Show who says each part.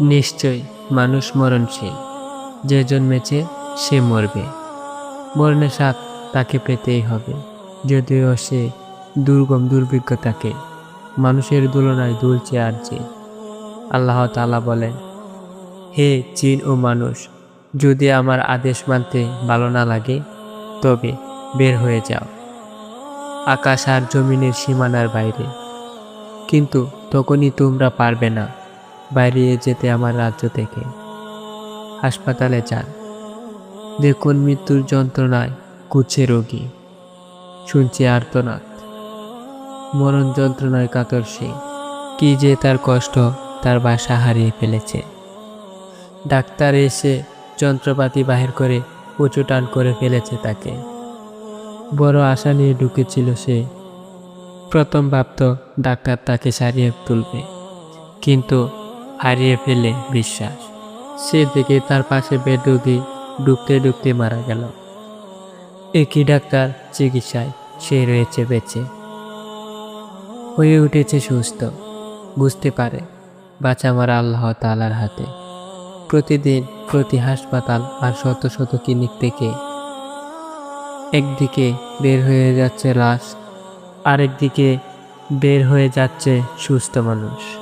Speaker 1: নিশ্চয় মানুষ মরণশীল। যে জন্মেছে সে মরবে। মরণের স্বাদ তাকে পেতেই হবে। যদিও সে দুর্গম দুর্ভিজ্ঞ থাকে মানুষের তুলনায় দুলছে আর যে। আল্লাহ তালা বলেন, হে জিন ও মানুষ, যদি আমার আদেশ মানতে ভালো না লাগে, তবে বের হয়ে যাও। আকাশ আর জমিনের সীমানার বাইরে। কিন্তু তখনই তোমরা পারবে না। বাইরে যেতে আমার রাজ্য থেকে। হাসপাতালে যান। দেখুন মৃত্যুর যন্ত্রণায় কুচ্ছে রোগী। শুনছে আর্তনাদ। মরণ যন্ত্রণায় কাতর সে। কি যে তার কষ্ট তার বাসা হারিয়ে ফেলেছে। ডাক্তার এসে যন্ত্রপাতি বাহির করে উঁচু টান করে ফেলেছে তাকে। বড় আশা নিয়ে ঢুকেছিল সে। প্রথম ভাবত ডাক্তার তাকে সারিয়ে তুলবে। কিন্তু হারিয়ে ফেলে বিশ্বাস। সে দিকে তার পাশে বেড ডুবতে ডুবতে মারা গেল। একই ডাক্তার চিকিৎসায় সে রয়েছে বেঁচে। হয়ে উঠেছে সুস্থ। বুঝতে পারে বাঁচা মারা আল্লাহ তালার হাতে। প্রতিদিন প্রতি হাসপাতাল আর শত শত ক্লিনিক থেকে একদিকে বের হয়ে যাচ্ছে লাশ, আরেকদিকে বের হয়ে যাচ্ছে সুস্থ মানুষ।